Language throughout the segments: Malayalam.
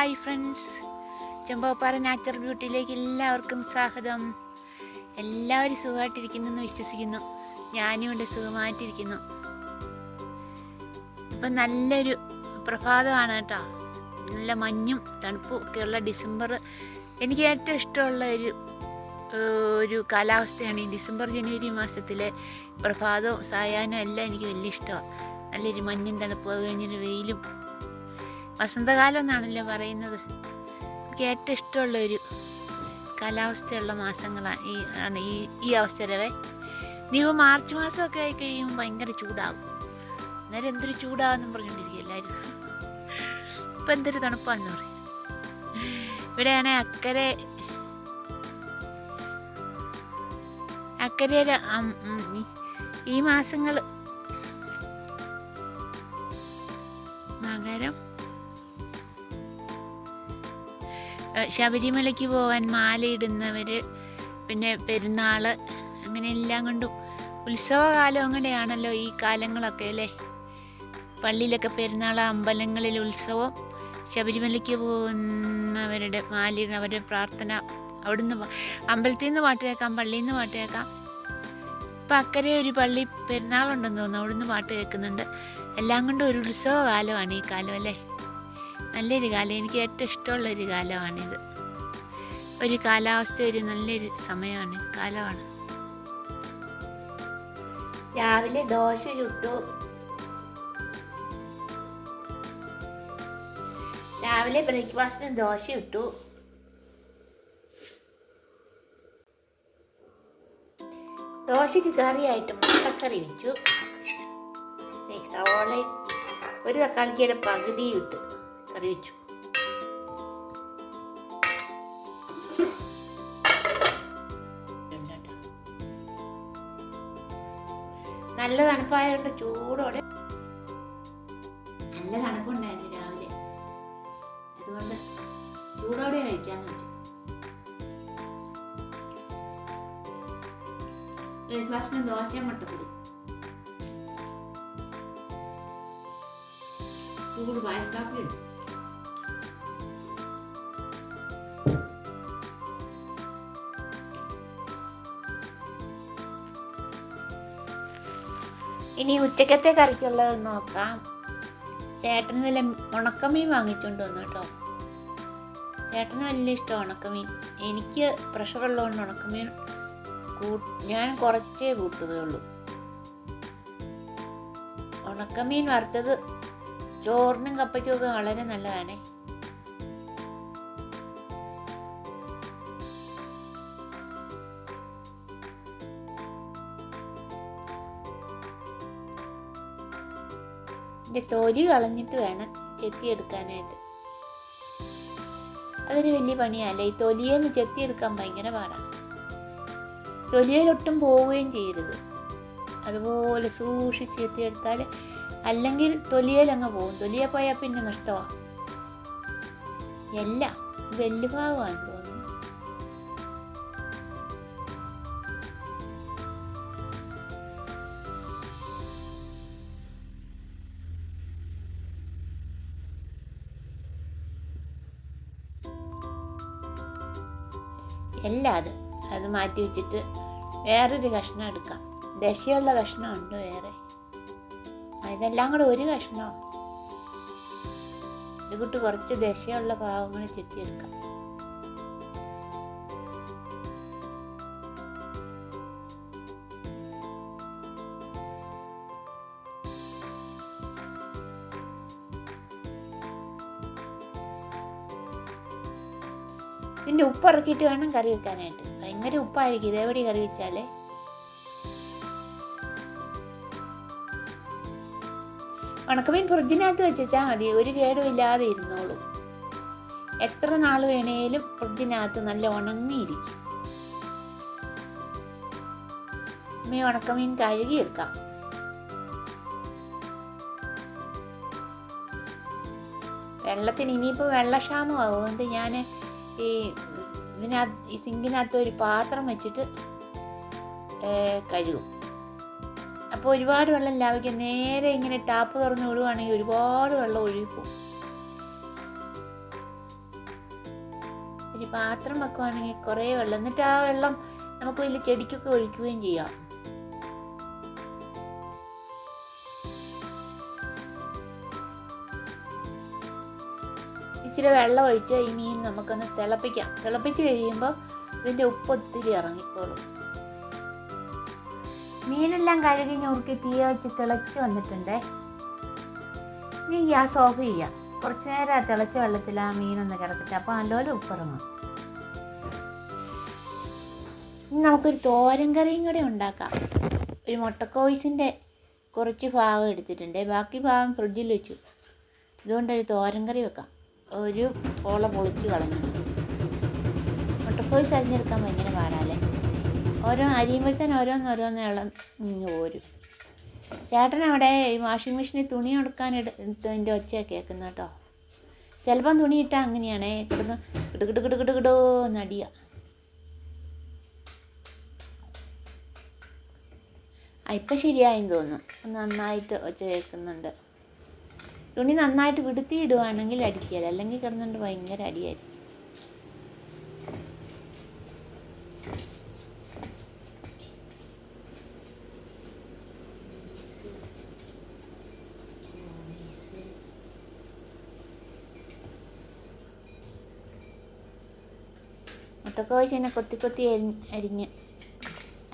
ഹായ് ഫ്രണ്ട്സ് ചെമ്പോപ്പാറ നാച്ചുറൽ ബ്യൂട്ടിയിലേക്ക് എല്ലാവർക്കും സ്വാഗതം. എല്ലാവരും സുഖമായിട്ടിരിക്കുന്നു എന്ന് വിശ്വസിക്കുന്നു. ഞാനും ഇവിടെ സുഖമായിട്ടിരിക്കുന്നു. ഇപ്പം നല്ലൊരു പ്രഭാതമാണ് കേട്ടോ. നല്ല മഞ്ഞും തണുപ്പും ഒക്കെയുള്ള ഡിസംബർ. എനിക്ക് ഏറ്റവും ഇഷ്ടമുള്ള ഒരു ഒരു കാലാവസ്ഥയാണ് ഈ ഡിസംബർ ജനുവരി മാസത്തിലെ പ്രഭാതവും സായാഹ്നവും എല്ലാം എനിക്ക് വലിയ ഇഷ്ടമാണ്. നല്ലൊരു മഞ്ഞും തണുപ്പും അത് കഴിഞ്ഞൊരു വെയിലും വസന്തകാലം എന്നാണല്ലോ പറയുന്നത്. എനിക്ക് ഏറ്റവും ഇഷ്ടമുള്ള ഒരു കാലാവസ്ഥയുള്ള മാസങ്ങളാണ് ഈ ആണ് ഈ ഈ അവസരവേ. ഇനിയിപ്പോൾ മാർച്ച് മാസമൊക്കെ ആയി കഴിയുമ്പോൾ ഭയങ്കര ചൂടാകും. അന്നേരം എന്തൊരു ചൂടാകുന്നു പറഞ്ഞുകൊണ്ടിരിക്കും എല്ലാവരും ഇപ്പം എന്തൊരു തണുപ്പാന്ന് പറയും. ഇവിടെയാണെ അക്കരെ അക്കരയിൽ ഈ മാസങ്ങൾ ശബരിമലയ്ക്ക് പോകാൻ മാലയിടുന്നവർ പിന്നെ പെരുന്നാൾ അങ്ങനെ എല്ലാം കൊണ്ടും ഉത്സവകാലം അങ്ങനെയാണല്ലോ ഈ കാലങ്ങളൊക്കെ അല്ലേ? പള്ളിയിലൊക്കെ പെരുന്നാൾ അമ്പലങ്ങളിൽ ഉത്സവം ശബരിമലയ്ക്ക് പോകുന്നവരുടെ മാലയിടുന്ന അവരുടെ പ്രാർത്ഥന അവിടുന്ന് അമ്പലത്തിൽ നിന്ന് പാട്ട് കേൾക്കാം പള്ളിയിൽ നിന്ന് പാട്ട് കേൾക്കാം. ഇപ്പം അക്കരെ ഒരു പള്ളി പെരുന്നാളുണ്ടെന്ന് തോന്നുന്നു അവിടുന്ന് പാട്ട് കേൾക്കുന്നുണ്ട്. എല്ലാം കൊണ്ടും ഒരു ഉത്സവകാലമാണ് ഈ കാലം അല്ലേ? നല്ലൊരു കാലം. എനിക്ക് ഏറ്റവും ഇഷ്ടമുള്ള ഒരു കാലമാണിത്. ഒരു കാലാവസ്ഥ ഒരു നല്ലൊരു സമയമാണ്. കാലമാണ്. രാവിലെ ദോശ ചുട്ടു. രാവിലെ ബ്രേക്ക്ഫാസ്റ്റിന് ദോശ ഇട്ടു ദോശയ്ക്ക് കറിയായിട്ട് മുട്ടക്കറി വെച്ചു. സവോള ഒരു തക്കാളിക്കയുടെ പകുതി ഇട്ട് കറി വെച്ചു നല്ല തണുപ്പായതുകൊണ്ട് ചൂടോടെ. നല്ല തണുപ്പുണ്ടായിരുന്നു രാവിലെ. അതുകൊണ്ട് ചൂടോടെ കഴിക്കാൻ പറ്റും ബ്രേക്ക്ഫാസ്റ്റിന് ദോശയും മുട്ടപ്പൊടി. ചൂട് പാൽക്കാപ്പി ഇനി ഉച്ചക്കത്തെ കറിക്കുള്ളത് നോക്കാം. ചേട്ടൻ നല്ല ഉണക്കമീൻ വാങ്ങിച്ചുകൊണ്ട് വന്നു കേട്ടോ. ചേട്ടന് വലിയ ഇഷ്ടം ഉണക്കമീൻ. എനിക്ക് പ്രഷറുള്ളതുകൊണ്ട് ഉണക്കമീൻ കൂ ഞാൻ കുറച്ചേ കൂട്ടുകയുള്ളൂ. ഉണക്കമീൻ വറുത്തത് ചോറിനും കപ്പയ്ക്കും ഒക്കെ വളരെ നല്ലതാണേ. ഇതിന്റെ തൊലി കളഞ്ഞിട്ട് വേണം ചെത്തിയെടുക്കാനായിട്ട്. അതൊരു വലിയ പണിയല്ല? ഈ തൊലിയെന്ന് ചെത്തിയെടുക്കാൻ ഭയങ്കര പാടാണ് തൊലിയിലൊട്ടും പോവുകയും ചെയ്യരുത്. അതുപോലെ സൂക്ഷിച്ച് ചെത്തിയെടുത്താൽ അല്ലെങ്കിൽ തൊലിയിലങ്ങ് പോകും. തൊലിയെ പോയാൽ പിന്നെ നഷ്ടമാണ് എല്ലാം വെല്ല് ഭാഗമാണെന്ന് എല്ലാം അത്. അത് മാറ്റി വെച്ചിട്ട് വേറൊരു കഷ്ണം എടുക്കാം. ദശയുള്ള കഷ്ണമുണ്ട് വേറെ. ഇതെല്ലാം കൂടെ ഒരു കഷ്ണമോ ഇത് കൂട്ട് കുറച്ച് ദശയുള്ള ഭാഗങ്ങൾ ചെത്തിയെടുക്കാം ഇതിന്റെ ഉപ്പ് ഇറക്കിയിട്ട് വേണം കറി വെക്കാനായിട്ട്. ഭയങ്കര ഉപ്പായിരിക്കും. ഇതേപടി കറി വെച്ചാലേ. ഉണക്കമീൻ ഫ്രിഡ്ജിനകത്ത് വെച്ചാൽ മതി. ഒരു കേടും ഇല്ലാതെ ഇരുന്നോളൂ. എത്ര നാൾ വേണേലും ഫ്രിഡ്ജിനകത്ത് നല്ല ഉണങ്ങിയിരിക്കും. ഇനി ഉണക്കമീൻ കഴുകിയെടുക്കാം വെള്ളത്തിന് ഇനിയിപ്പോൾ വെള്ളക്ഷാമം അതുകൊണ്ട് ഞാൻ ഈ ഇതിനകത്ത് ഈ സിങ്കിനകത്ത് ഒരു പാത്രം വെച്ചിട്ട് കഴുകും. അപ്പോൾ ഒരുപാട് വെള്ളം ലാഭിക്കും നേരെ ഇങ്ങനെ ടാപ്പ് തുറന്ന് വിടുവാണെങ്കിൽ ഒരുപാട് വെള്ളം ഒഴുകിപ്പോവും. ഒരു പാത്രം വെക്കുവാണെങ്കിൽ കുറേ വെള്ളം. എന്നിട്ട് ആ വെള്ളം നമുക്ക് വലിയ ചെടിക്കൊക്കെ ഒഴിക്കുകയും ചെയ്യാം. ഇച്ചിരി വെള്ളം ഒഴിച്ച് ഈ മീൻ നമുക്കൊന്ന് തിളപ്പിക്കാം. തിളപ്പിച്ച് കഴിയുമ്പോൾ ഇതിന്റെ ഉപ്പ് ഒത്തിരി ഇറങ്ങിക്കോളും. മീനെല്ലാം കഴുകി ഞുറുക്കി തീ വെച്ച് തിളച്ച് വന്നിട്ടുണ്ടേ. ഇനി ഗ്യാസ് ഓഫ് ചെയ്യാം. കുറച്ച് നേരം ആ തിളച്ച വെള്ളത്തിൽ ആ മീനൊന്ന് കിടക്കട്ടെ. അപ്പോൾ നല്ലപോലെ ഉപ്പിറങ്ങും. ഇനി നമുക്കൊരു തോരൻ കറിയും കൂടെ ഉണ്ടാക്കാം. ഒരു മുട്ടക്കോയിസിന്റെ കുറച്ച് ഭാഗം എടുത്തിട്ടുണ്ട്. ബാക്കി ഭാഗം ഫ്രിഡ്ജിൽ വെച്ചു. ഇതുകൊണ്ട് തോരൻ കറി വെക്കാം. ഒരു പോള പൊളിച്ച് കളഞ്ഞു. മുട്ടക്കോയിസ് അരിഞ്ഞെടുക്കാൻ ഭയങ്കര പാടാല്ലേ ഓരോ അരിയുമ്പോഴത്തേന് ഓരോന്നോരോന്ന് ഇളം പോരും. ചേട്ടൻ അവിടെ ഈ വാഷിംഗ് മെഷീനിൽ തുണി ഉടുക്കാൻ എടുത്തതിന്റെ ഒച്ചയൊക്കെ കേൾക്കുന്നത് കേട്ടോ. ചിലപ്പം തുണി ഇട്ടാൽ അങ്ങനെയാണ് കിടന്ന് കിടു കിടു കിടു കിടു നടിയ. ഇപ്പം ശരിയായെന്ന് തോന്നുന്നു. നന്നായിട്ട് ഒച്ച കേൾക്കുന്നുണ്ട്. തുണി നന്നായിട്ട് വിടുത്തി ഇടുവാണെങ്കിൽ അടിക്കുകയില്ല. അല്ലെങ്കിൽ കിടന്നുകൊണ്ട് ഭയങ്കര അടിയായിരിക്കും. മുട്ടക്കോശിനെ കൊത്തി കൊത്തി അരിഞ്ഞ് അരിഞ്ഞ്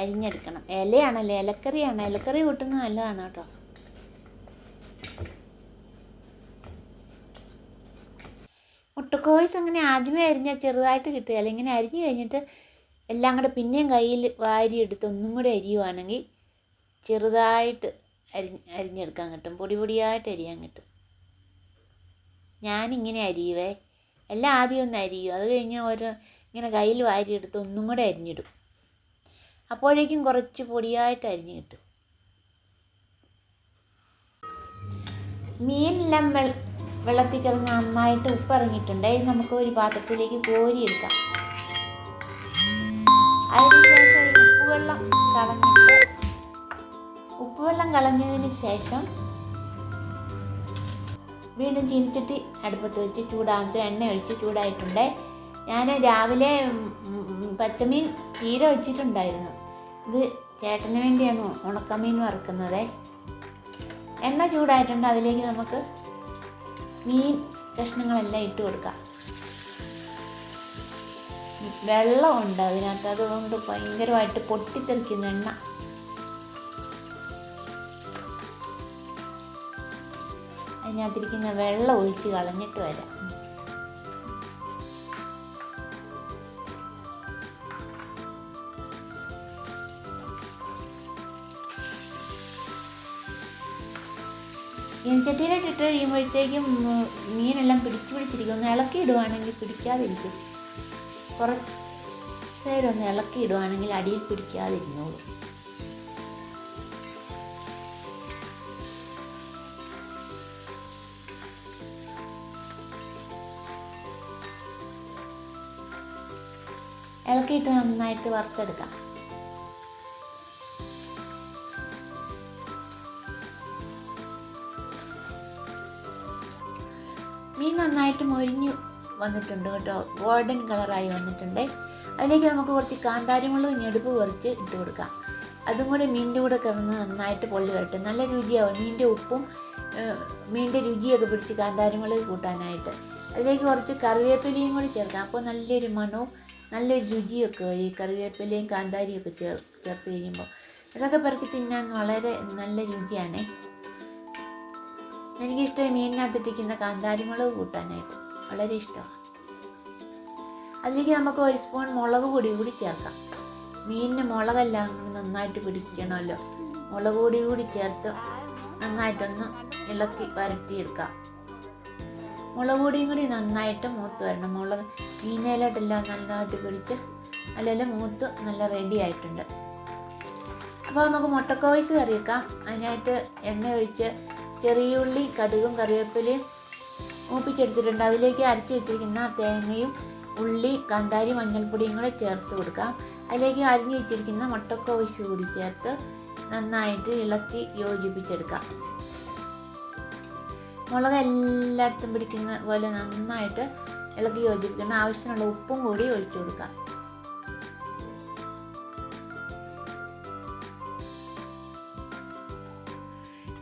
അരിഞ്ഞെടുക്കണം. ഇലയാണല്ലേ? ഇലക്കറിയാണ്? ഇലക്കറി കൂട്ടുന്നത് നല്ലതാണ് കേട്ടോ മുട്ടക്കോയ്സ് അങ്ങനെ ആദ്യമേ അരിഞ്ഞാൽ ചെറുതായിട്ട് കിട്ടുകയില്ല ഇങ്ങനെ അരിഞ്ഞു കഴിഞ്ഞിട്ട് എല്ലാം കൂടെ പിന്നെയും കയ്യിൽ വാരിയെടുത്ത് ഒന്നും കൂടെ അരിയുവാണെങ്കിൽ ചെറുതായിട്ട് അരിഞ്ഞ് അരിഞ്ഞെടുക്കാൻ കിട്ടും. പൊടി പൊടിയായിട്ട് അരിയാൻ കിട്ടും. ഞാനിങ്ങനെ അരിയുവേ. എല്ലാം ആദ്യം ഒന്ന് അരിയും. അത് കഴിഞ്ഞ് ഓരോ ഇങ്ങനെ കയ്യിൽ വാരിയെടുത്ത് ഒന്നും കൂടെ അരിഞ്ഞിടും. അപ്പോഴേക്കും കുറച്ച് പൊടിയായിട്ട് അരിഞ്ഞ് കിട്ടും. മീനെല്ലാം വെള്ളത്തിൽ കിടന്ന് നന്നായിട്ട് ഉപ്പിറങ്ങിയിട്ടുണ്ട്. നമുക്ക് ഒരു പാത്രത്തിലേക്ക് കോരിയെടുക്കാം. അതിനുശേഷം ഉപ്പുവെള്ളം കളഞ്ഞിട്ട് ഉപ്പുവെള്ളം കളഞ്ഞതിന് ശേഷം വീണ്ടും ചീനിച്ചിട്ട് അടുപ്പത്ത് വെച്ച് ചൂടാകത്ത് എണ്ണ ഒഴിച്ച് ചൂടായിട്ടുണ്ട്. ഞാൻ രാവിലെ പച്ചമീൻ തീരെ വെച്ചിട്ടുണ്ടായിരുന്നു. ഇത് ചേട്ടന് വേണ്ടിയാണ് ഉണക്കമീൻ വറുക്കുന്നത്. എണ്ണ ചൂടായിട്ടുണ്ട്. അതിലേക്ക് നമുക്ക് മീൻ കഷ്ണങ്ങളെല്ലാം ഇട്ട് കൊടുക്കാം വെള്ളമുണ്ട് അതിനകത്ത്. അതുകൊണ്ട് ഭയങ്കരമായിട്ട് പൊട്ടിത്തെറിക്കുന്ന എണ്ണ. അതിനകത്തിരിക്കുന്ന വെള്ളം ഒഴിച്ച് കളഞ്ഞിട്ട് വരാം. ചീനച്ചട്ടിയിലോട്ട് ഇട്ട് കഴിയുമ്പോഴത്തേക്കും മീനെല്ലാം പിടിച്ചു പിടിച്ചിരിക്കും ഒന്ന് ഇളക്കി ഇടുവാണെങ്കിൽ പിടിക്കാതിരിക്കും. കുറച്ച് നേരം ഒന്ന് ഇളക്കി ഇടുവാണെങ്കിൽ അടിയിൽ പിടിക്കാതിരുന്നോളൂ. ഇളക്കിയിട്ട് നന്നായിട്ട് വറുത്തെടുക്കാം. മീൻ നന്നായിട്ട് മൊരിഞ്ഞു വന്നിട്ടുണ്ട് കേട്ടോ. ഗോൾഡൻ കളറായി വന്നിട്ടുണ്ട്. അതിലേക്ക് നമുക്ക് കുറച്ച് കാന്താരിമുളക് ഞെടുപ്പ് കുറച്ച് ഇട്ട് കൊടുക്കാം. അതും കൂടെ മീനിന്റെ കൂടെ കിടന്ന് നന്നായിട്ട് പൊള്ളി വരട്ടെ. നല്ല രുചിയാവും. മീനിന്റെ ഉപ്പും മീനിന്റെ രുചിയൊക്കെ പിടിച്ച് കാന്താരിമുളക് കൂട്ടാനായിട്ട്. അതിലേക്ക് കുറച്ച് കറിവേപ്പിലയും കൂടി ചേർക്കാം. അപ്പോൾ നല്ലൊരു മണവും നല്ലൊരു രുചിയൊക്കെ വരും ഈ കറിവേപ്പിലയും കാന്താരിയൊക്കെ ചേർ ചേർത്ത് കഴിയുമ്പോൾ. ഇതൊക്കെ പെറുക്കി തിന്നാൻ വളരെ നല്ല രുചിയാണേ. എനിക്കിഷ്ടം മീനിനകത്തിട്ടിരിക്കുന്ന കാന്താരിമുളക് കൂട്ടാനായിട്ട് വളരെ ഇഷ്ടമാണ്. അതിലേക്ക് നമുക്ക് ഒരു സ്പൂൺ മുളക് പൊടി കൂടി ചേർക്കാം. മീനിന് മുളകെല്ലാം നന്നായിട്ട് പിടിക്കണമല്ലോ മുളക് പൊടി കൂടി ചേർത്ത് നന്നായിട്ടൊന്ന് ഇളക്കി വരട്ടിയെടുക്കാം. മുളക് പൊടിയും കൂടി നന്നായിട്ട് മൂത്ത് വരണം. മുളക് മീനയിലോട്ടെല്ലാം നന്നായിട്ട് പിടിച്ച് അല്ലെങ്കിൽ മൂത്ത് നല്ല റെഡി ആയിട്ടുണ്ട്. അപ്പോൾ നമുക്ക് മുട്ടക്കോയ്സ് കറി വെക്കാം അതിനായിട്ട് എണ്ണ ഒഴിച്ച് ചെറിയ ഉള്ളി കടുകും കറിവേപ്പിലയും മൂപ്പിച്ചെടുത്തിട്ടുണ്ട്. അതിലേക്ക് അരച്ചു വെച്ചിരിക്കുന്ന തേങ്ങയും ഉള്ളി കാന്താരി മഞ്ഞൾപ്പൊടിയും കൂടെ ചേർത്ത് കൊടുക്കാം. അതിലേക്ക് അരിഞ്ഞു വെച്ചിരിക്കുന്ന മുട്ടക്കോയ്സ് കൂടി ചേർത്ത് നന്നായിട്ട് ഇളക്കി യോജിപ്പിച്ചെടുക്കാം. മുളക് എല്ലായിടത്തും പിടിക്കുന്ന പോലെ നന്നായിട്ട് ഇളക്കി യോജിപ്പിക്കണം. ആവശ്യത്തിനുള്ള ഉപ്പും കൂടി ഒഴിച്ചു കൊടുക്കാം.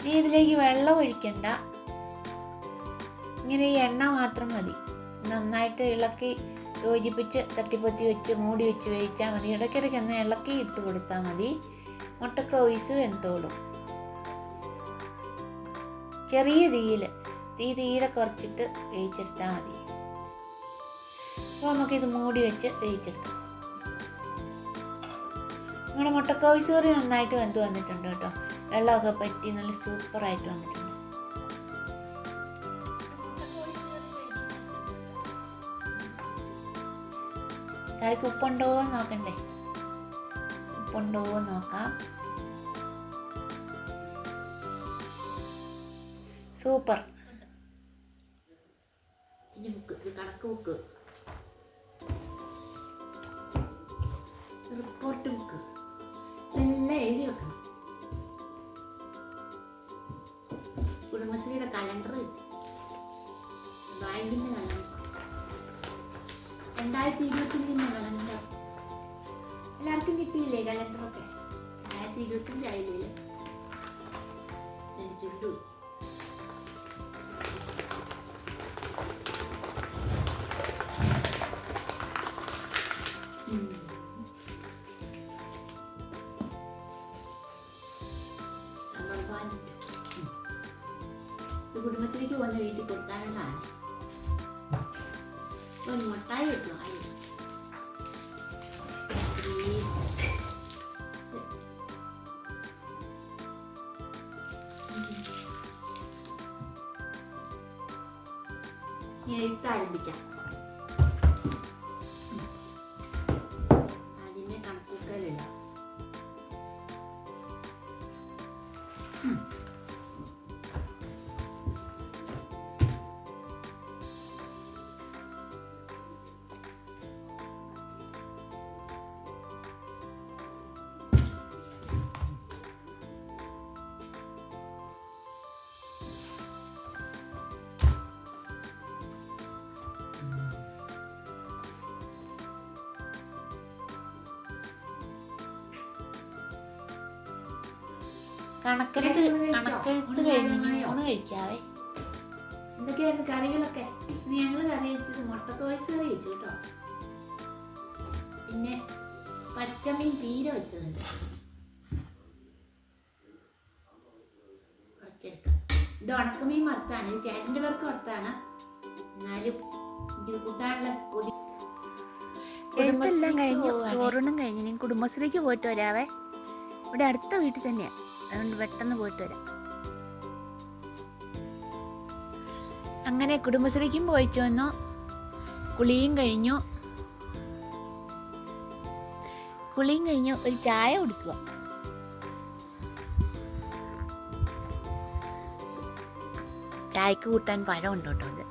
ഇനി ഇതിലേക്ക് വെള്ളം ഒഴിക്കണ്ട. ഇങ്ങനെ ഈ എണ്ണ മാത്രം മതി. നന്നായിട്ട് ഇളക്കി യോജിപ്പിച്ച് തട്ടിപ്പൊത്തി വെച്ച് മൂടി വെച്ച് വേവിച്ചാൽ മതി. ഇടയ്ക്കിടയ്ക്ക് ഒന്ന് ഇളക്കി ഇട്ട് കൊടുത്താൽ മതി. മുട്ടക്ക മുട്ടക്കോയിസ് വെന്തോളും. ചെറിയ തീയിൽ തീ തീരെ കുറച്ചിട്ട് വേവിച്ചെടുത്താൽ മതി. അപ്പോൾ നമുക്കിത് മൂടി വെച്ച് വേവിച്ചെടുക്കാം. നമ്മുടെ മുട്ടക്കോയിസ് കറി നന്നായിട്ട് വെന്ത് വന്നിട്ടുണ്ട് കേട്ടോ. വെള്ളമൊക്കെ പറ്റി നല്ല സൂപ്പറായിട്ട് വന്നിട്ടുണ്ട്. കറിക്ക് ഉപ്പുണ്ടോ എന്ന് നോക്കണ്ടേ? ഉപ്പുണ്ടോ എന്ന് നോക്കാം. സൂപ്പർ. എല്ലാവർക്കും കിട്ടിയില്ലേ കലണ്ടറൊക്കെ രണ്ടായിരത്തി ഇരുപത്തിയഞ്ച് ആയില്ലേ എനിക്ക് ചുണ്ടു ഉം. റബ്ബർ ബാൻഡ് ഉം. ഇത് കുടുംബശ്രീക്ക് വന്ന് വീട്ടിൽ കൊടുക്കാനുള്ളതാണ് ഒരു മുട്ടായി കിട്ടും അതിൽ робите. കണക്കെഴുത്ത് കണക്കെടുത്ത് കഴിഞ്ഞ് ഊണ് കഴിക്കാവേ. എന്തൊക്കെയായിരുന്നു കറികളൊക്കെ? ഞങ്ങൾ കറി വെച്ചത് മുട്ടക്കോയ്സ് കറി വെച്ചു കേട്ടോ. പിന്നെ പച്ചമീൻ പീര വെച്ചതുണ്ട്. കുറച്ചെടുക്കാം. ഇത് ഉണക്കമീൻ വറുത്താണ്. ഇത് ചേട്ടന്റെ പേർക്ക് വറുത്താണ്. എന്നാലും ഇത് കൂട്ടാനുള്ള കൊതി എഴുത്തെല്ലാം കഴിഞ്ഞു. ചോറൂണും കഴിഞ്ഞ് കുടുംബശ്രീക്ക് പോയിട്ട് വരാവേ. ഇവിടെ അടുത്ത വീട്ടിൽ തന്നെയാണ് അതുകൊണ്ട് പെട്ടെന്ന് പോയിട്ട് വരാം. അങ്ങനെ കുടുംബശ്രീക്കും പോയിച്ചു വന്നു. കുളിയും കഴിഞ്ഞു. കുളിയും കഴിഞ്ഞു. ഒരു ചായ കുടിക്കുക. ചായക്ക് കൂട്ടാൻ പഴം ഉണ്ട് കേട്ടോ ഇത്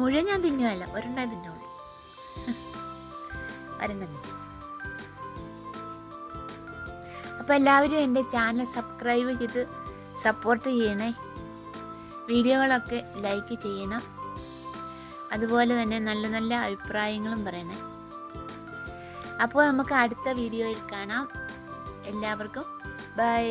മുഴുവൻ ഞാൻ തിന്നുവല്ല ഒരുണ്ടായി തിന്നോളൂ ഒരെണ്ണം അപ്പോൾ എല്ലാവരും എന്റെ ചാനൽ സബ്സ്ക്രൈബ് ചെയ്ത് സപ്പോർട്ട് ചെയ്യണേ. വീഡിയോകളൊക്കെ ലൈക്ക് ചെയ്യണം. അതുപോലെ തന്നെ നല്ല നല്ല അഭിപ്രായങ്ങളും പറയണേ. അപ്പോൾ നമുക്ക് അടുത്ത വീഡിയോയിൽ കാണാം. എല്ലാവർക്കും ബൈ